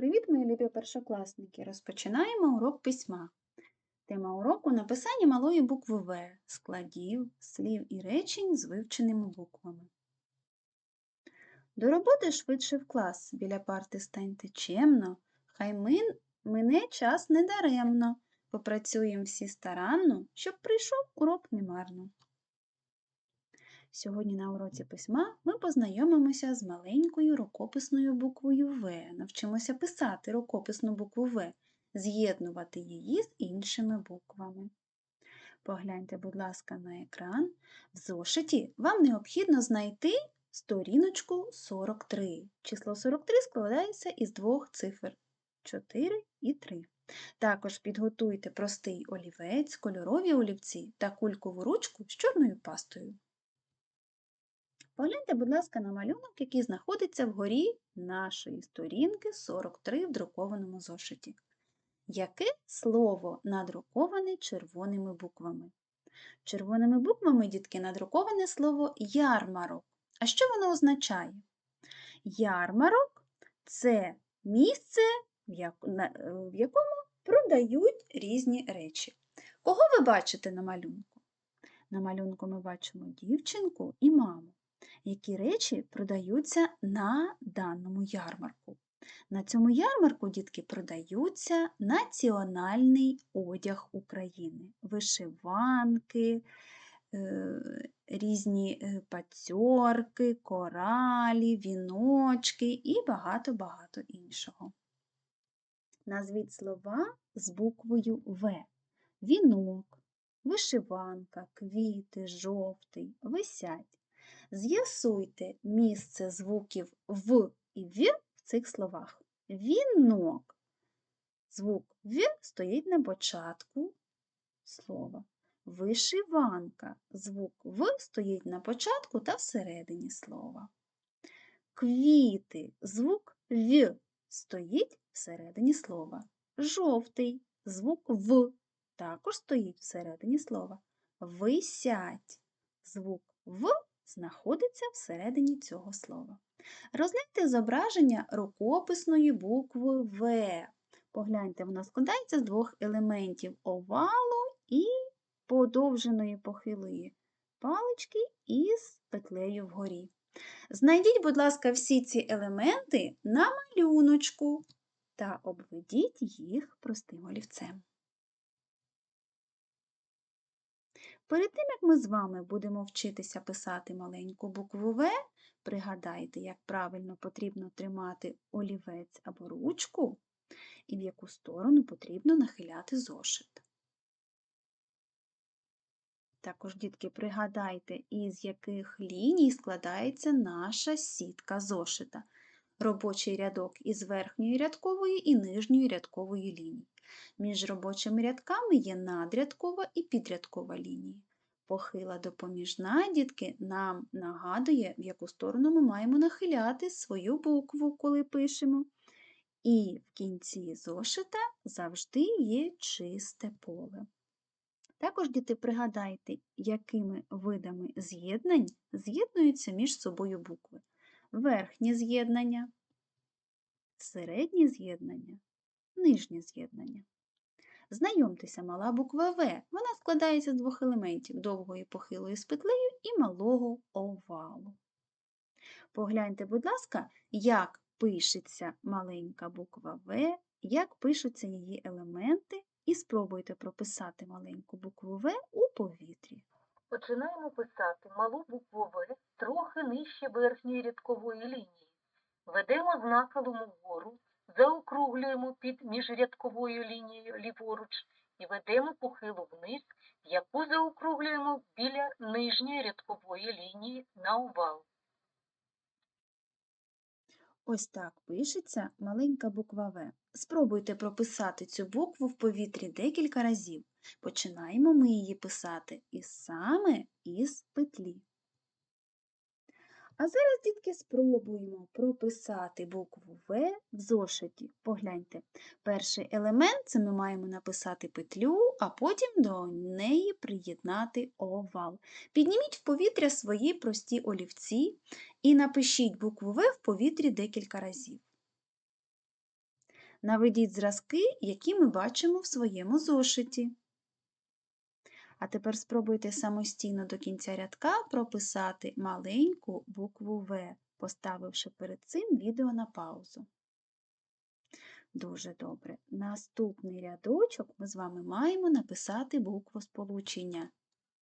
Привіт, мої любі першокласники! Розпочинаємо урок письма. Тема уроку написання малої букви В, складів, слів і речень з вивченими буквами. До роботи швидше в клас, біля парти станьте чемно, хай мин, мине час недаремно, попрацюємо всі старанно, щоб прийшов урок немарно. Сьогодні на уроці письма ми познайомимося з маленькою рукописною буквою В. Навчимося писати рукописну букву В, з'єднувати її з іншими буквами. Погляньте, будь ласка, на екран. В зошиті вам необхідно знайти сторіночку 43. Число 43 складається із двох цифр 4 і 3. Також підготуйте простий олівець, кольорові олівці та кулькову ручку з чорною пастою. Погляньте, будь ласка, на малюнок, який знаходиться вгорі нашої сторінки 43 в друкованому зошиті. Яке слово надруковане червоними буквами? Червоними буквами, дітки, надруковане слово ярмарок. А що воно означає? Ярмарок це місце, в якому продають різні речі. Кого ви бачите на малюнку? На малюнку ми бачимо дівчинку і маму які речі продаються на даному ярмарку. На цьому ярмарку, дітки, продаються національний одяг України, вишиванки, е, різні е, пацьорки, коралі, віночки і багато-багато іншого. Назвіть слова з буквою В. Вінок, вишиванка, квіти, жовтий, висять. З'ясуйте місце звуків В і В в цих словах. Вінок. Звук В стоїть на початку слова. Вишиванка. Звук В стоїть на початку та всередині слова. Квіти. Звук В стоїть всередині слова. Жовтий звук В також стоїть всередині слова. Висять. Звук В знаходиться всередині цього слова. Розгляньте зображення рукописної букви В. Погляньте, вона складається з двох елементів овалу і подовженої похилої палички із петлею вгорі. Знайдіть, будь ласка, всі ці елементи на малюночку та обведіть їх простим олівцем. Перед тим, як ми з вами будемо вчитися писати маленьку букву В, пригадайте, як правильно потрібно тримати олівець або ручку і в яку сторону потрібно нахиляти зошит. Також, дітки, пригадайте, із яких ліній складається наша сітка зошита. Робочий рядок із верхньої рядкової і нижньої рядкової лінії. Між робочими рядками є надрядкова і підрядкова лінії. Похила допоміжна, дітки, нам нагадує, в яку сторону ми маємо нахиляти свою букву, коли пишемо. І в кінці зошита завжди є чисте поле. Також, діти, пригадайте, якими видами з'єднань з'єднуються між собою букви. Верхнє з'єднання, середнє з'єднання, нижнє з'єднання. Знайомтеся, мала буква В. Вона складається з двох елементів довгої похилої з петлею і малого овалу. Погляньте, будь ласка, як пишеться маленька буква В, як пишуться її елементи, і спробуйте прописати маленьку букву В у повітрі. Починаємо писати малу букву В трохи нижче верхньої рядкової лінії. Ведемо знакалом вгору, заокруглюємо під міжрядковою лінією ліворуч і ведемо похилу вниз, яку заокруглюємо біля нижньої рядкової лінії на овал. Ось так пишеться маленька буква В. Спробуйте прописати цю букву в повітрі декілька разів. Починаємо ми її писати і саме із петлі. А зараз, дітки, спробуємо прописати букву В в зошиті. Погляньте, перший елемент це ми маємо написати петлю, а потім до неї приєднати овал. Підніміть в повітря свої прості олівці і напишіть букву В в повітрі декілька разів. Наведіть зразки, які ми бачимо в своєму зошиті. А тепер спробуйте самостійно до кінця рядка прописати маленьку букву В, поставивши перед цим відео на паузу. Дуже добре. Наступний рядочок ми з вами маємо написати букву сполучення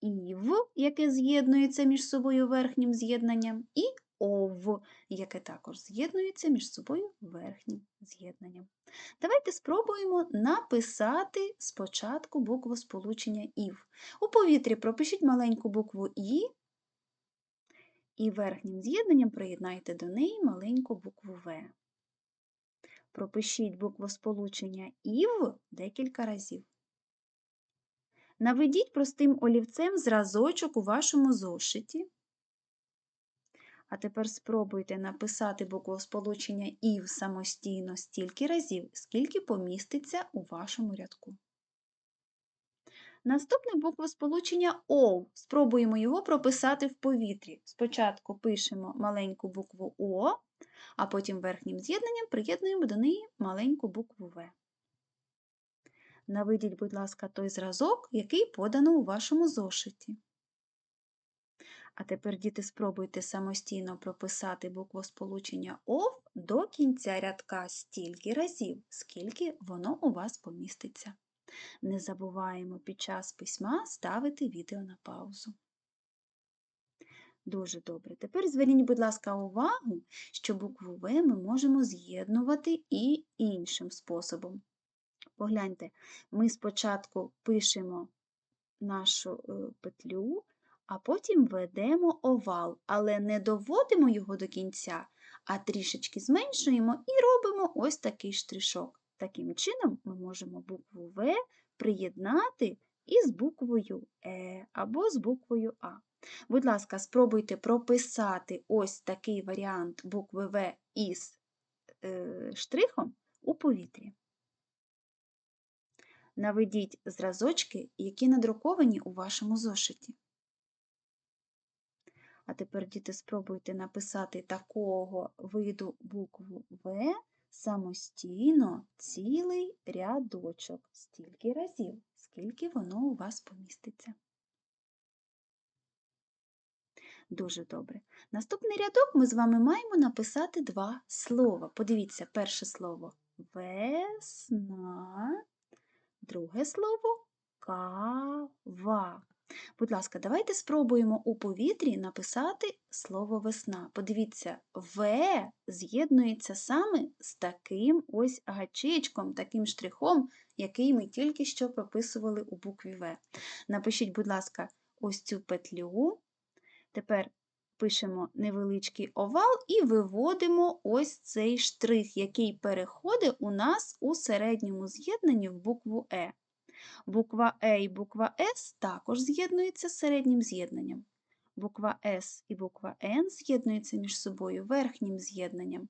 ІВ, яке з'єднується між собою верхнім з'єднанням, і ОВ, яке також з'єднується між собою верхнім з'єднанням. Давайте спробуємо написати спочатку букву сполучення ІВ. У повітрі пропишіть маленьку букву І, і верхнім з'єднанням приєднайте до неї маленьку букву В. Пропишіть букву сполучення ІВ декілька разів. Наведіть простим олівцем зразочок у вашому зошиті. А тепер спробуйте написати букву сполучення ІВ самостійно стільки разів, скільки поміститься у вашому рядку. Наступне буква сполучення ОВ. Спробуємо його прописати в повітрі. Спочатку пишемо маленьку букву О, а потім верхнім з'єднанням приєднуємо до неї маленьку букву В. Наведіть, будь ласка, той зразок, який подано у вашому зошиті. А тепер, діти, спробуйте самостійно прописати букву сполучення ОВ до кінця рядка стільки разів, скільки воно у вас поміститься. Не забуваємо під час письма ставити відео на паузу. Дуже добре. Тепер зверніть, будь ласка, увагу, що букву В ми можемо з'єднувати і іншим способом. Погляньте, ми спочатку пишемо нашу е, петлю, а потім ведемо овал, але не доводимо його до кінця, а трішечки зменшуємо і робимо ось такий штришок. Таким чином ми можемо букву В приєднати із буквою Е або з буквою А. Будь ласка, спробуйте прописати ось такий варіант букви В із е, штрихом у повітрі. Наведіть зразочки, які надруковані у вашому зошиті. А тепер, діти, спробуйте написати такого виду букву В самостійно цілий рядочок, стільки разів, скільки воно у вас поміститься. Дуже добре. Наступний рядок ми з вами маємо написати два слова. Подивіться, перше слово весна, друге слово кава. Будь ласка, давайте спробуємо у повітрі написати слово весна. Подивіться, В з'єднується саме з таким ось гачечком, таким штрихом, який ми тільки що прописували у букві В. Напишіть, будь ласка, ось цю петлю. Тепер пишемо невеличкий овал і виводимо ось цей штрих, який переходить у нас у середньому з'єднанні в букву Е. Буква Е і буква С також з'єднуються з середнім з'єднанням. Буква С і буква Н з'єднуються між собою верхнім з'єднанням.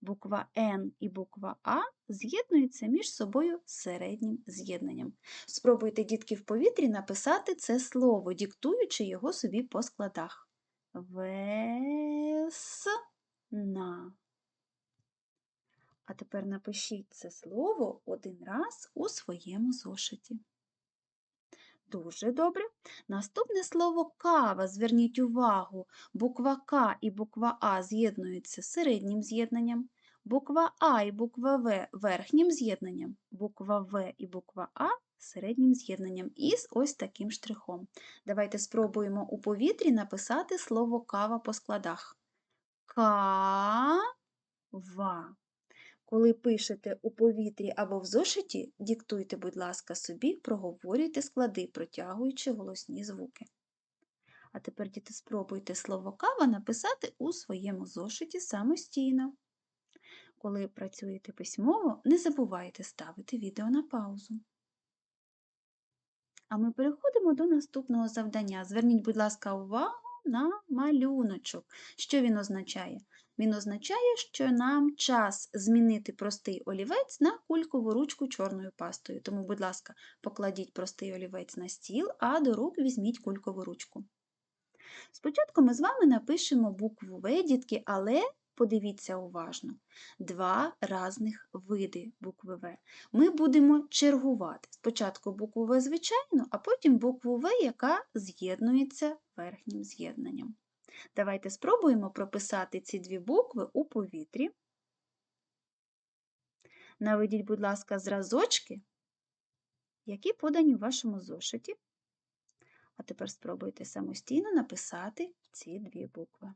Буква Н і буква А з'єднуються між собою середнім з'єднанням. Спробуйте, дітки, в повітрі написати це слово, диктуючи його собі по складах. Весна. А тепер напишіть це слово один раз у своєму зошиті. Дуже добре. Наступне слово кава. Зверніть увагу, буква К і буква А з'єднуються середнім з'єднанням, буква А і буква В верхнім з'єднанням, буква В і буква А середнім з'єднанням із ось таким штрихом. Давайте спробуємо у повітрі написати слово кава по складах. Кава. Коли пишете у повітрі або в зошиті, диктуйте, будь ласка, собі, проговорюйте склади, протягуючи голосні звуки. А тепер, діти, спробуйте слово кава написати у своєму зошиті самостійно. Коли працюєте письмово, не забувайте ставити відео на паузу. А ми переходимо до наступного завдання. Зверніть, будь ласка, увагу на малюночок. Що він означає? Він означає, що нам час змінити простий олівець на кулькову ручку чорною пастою. Тому, будь ласка, покладіть простий олівець на стіл, а до рук візьміть кулькову ручку. Спочатку ми з вами напишемо букву В, дітки, але подивіться уважно, два різних види букви В. Ми будемо чергувати. Спочатку букву В звичайну, а потім букву В, яка з'єднується верхнім з'єднанням. Давайте спробуємо прописати ці дві букви у повітрі. Наведіть, будь ласка, зразочки, які подані у вашому зошиті. А тепер спробуйте самостійно написати ці дві букви.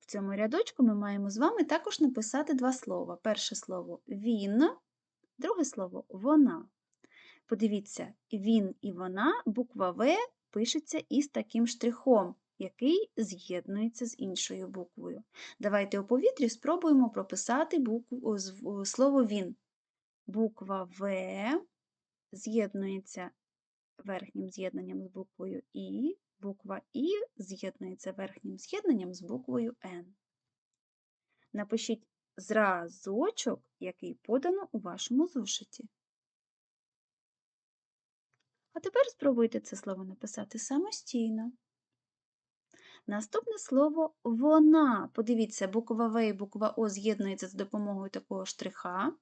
В цьому рядочку ми маємо з вами також написати два слова. Перше слово він, друге слово вона. Подивіться, він і вона, буква В пишеться із таким штрихом, який з'єднується з іншою буквою. Давайте у повітрі спробуємо прописати букву, слово він. Буква В з'єднується верхнім з'єднанням з буквою І, буква І з'єднується верхнім з'єднанням з буквою Н. Напишіть зразочок, який подано у вашому зошиті. А тепер спробуйте це слово написати самостійно. Наступне слово вона. Подивіться, буква В і буква О з'єднуються з допомогою такого штриха.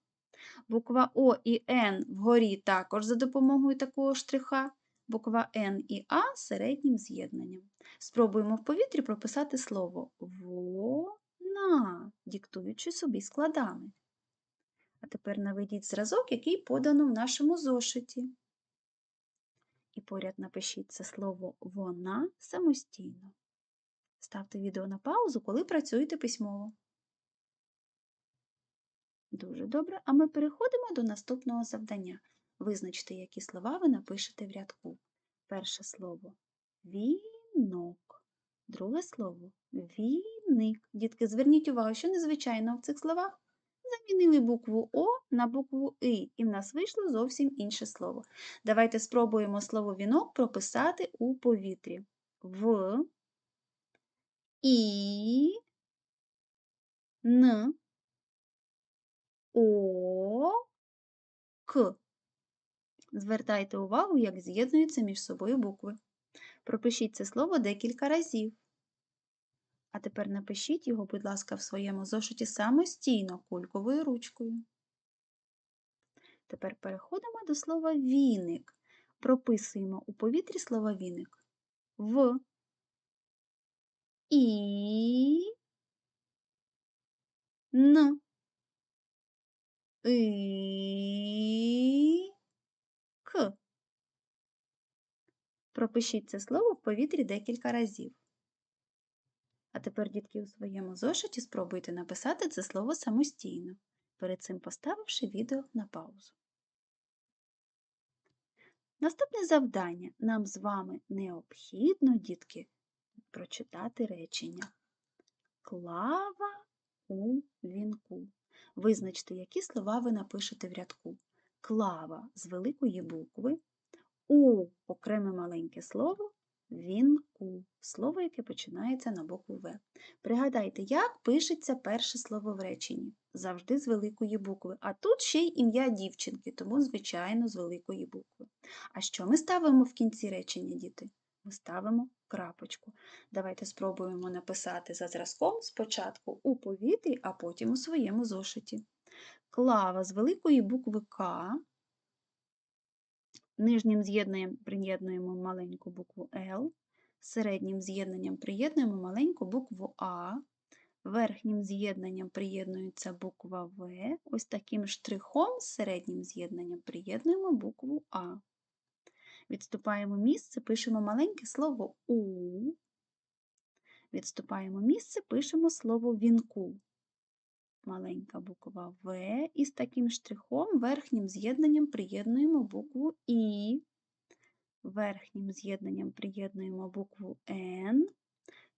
Буква О і Н вгорі також за допомогою такого штриха. Буква Н і А середнім з'єднанням. Спробуємо в повітрі прописати слово вона, диктуючи собі складами. А тепер наведіть зразок, який подано в нашому зошиті. І поряд напишіть це слово вона самостійно. Ставте відео на паузу, коли працюєте письмово. Дуже добре. А ми переходимо до наступного завдання. Визначте, які слова ви напишете в рядку. Перше слово вінок. Друге слово віник. Дітки, зверніть увагу, що незвичайно в цих словах. Замінили букву О на букву И, і в нас вийшло зовсім інше слово. Давайте спробуємо слово вінок прописати у повітрі. В, І, Н, О, К. Звертайте увагу, як з'єднуються між собою букви. Пропишіть це слово декілька разів. А тепер напишіть його, будь ласка, в своєму зошиті самостійно кульковою ручкою. Тепер переходимо до слова віник. Прописуємо у повітрі слово віник. В, І, Н, І, К. Пропишіть це слово в повітрі декілька разів. А тепер, дітки, у своєму зошиті спробуйте написати це слово самостійно, перед цим поставивши відео на паузу. Наступне завдання. Нам з вами необхідно, дітки, прочитати речення. Клава у вінку. Визначте, які слова ви напишете в рядку. Клава з великої букви, у окреме маленьке слово, вінку слово, яке починається на букву В. Пригадайте, як пишеться перше слово в реченні. Завжди з великої букви. А тут ще й ім'я дівчинки, тому, звичайно, з великої букви. А що ми ставимо в кінці речення, діти? Ми ставимо крапочку. Давайте спробуємо написати за зразком спочатку у повітрі, а потім у своєму зошиті. Клава з великої букви К. Нижнім з'єднанням приєднуємо маленьку букву Л, середнім з'єднанням приєднуємо маленьку букву А, верхнім з'єднанням приєднується буква В, ось таким штрихом середнім з'єднанням приєднуємо букву А. Відступаємо місце, пишемо маленьке слово У. Відступаємо місце, пишемо слово вінку. Маленька буква В і з таким штрихом верхнім з'єднанням приєднуємо букву І. Верхнім з'єднанням приєднуємо букву Н.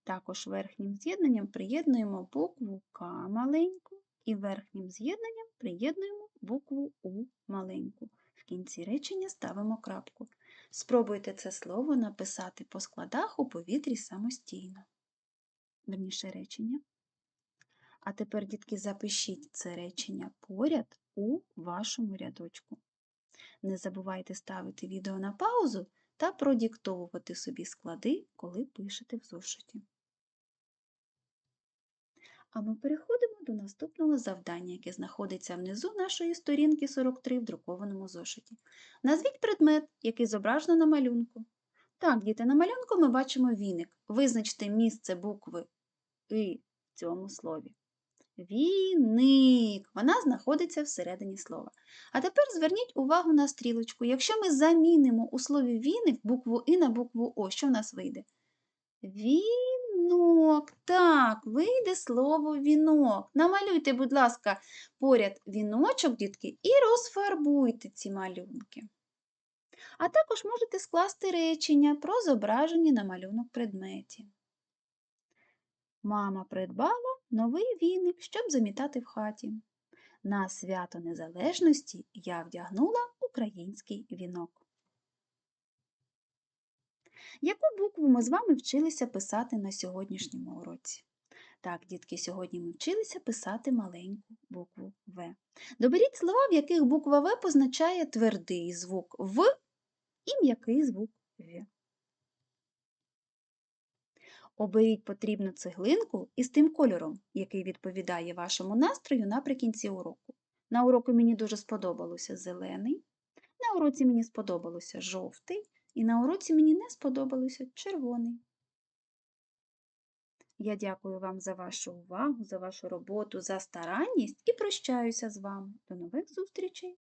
Також верхнім з'єднанням приєднуємо букву К маленьку і верхнім з'єднанням приєднуємо букву У маленьку. В кінці речення ставимо крапку. Спробуйте це слово написати по складах у повітрі самостійно. Верніше речення. А тепер, дітки, запишіть це речення поряд у вашому рядочку. Не забувайте ставити відео на паузу та продиктовувати собі склади, коли пишете в зошиті. А ми переходимо до наступного завдання, яке знаходиться внизу нашої сторінки 43 в друкованому зошиті. Назвіть предмет, який зображено на малюнку. Так, діти, на малюнку ми бачимо віник. Визначте місце букви «и» в цьому слові. Віник. Вона знаходиться всередині слова. А тепер зверніть увагу на стрілочку. Якщо ми замінимо у слові віник букву І на букву О, що в нас вийде? Вінок. Так, вийде слово вінок. Намалюйте, будь ласка, поряд віночок, дітки, і розфарбуйте ці малюнки. А також можете скласти речення про зображені на малюнок предметі. Мама придбала новий віник, щоб замітати в хаті. На свято Незалежності я вдягнула український вінок. Яку букву ми з вами вчилися писати на сьогоднішньому уроці? Так, дітки, сьогодні ми вчилися писати маленьку букву В. Доберіть слова, в яких буква В позначає твердий звук В і м'який звук В. Оберіть потрібну цеглинку із тим кольором, який відповідає вашому настрою наприкінці уроку. На уроку мені дуже сподобалося зелений, на уроці мені сподобалося жовтий, і на уроці мені не сподобалося червоний. Я дякую вам за вашу увагу, за вашу роботу, за старанність і прощаюся з вами. До нових зустрічей!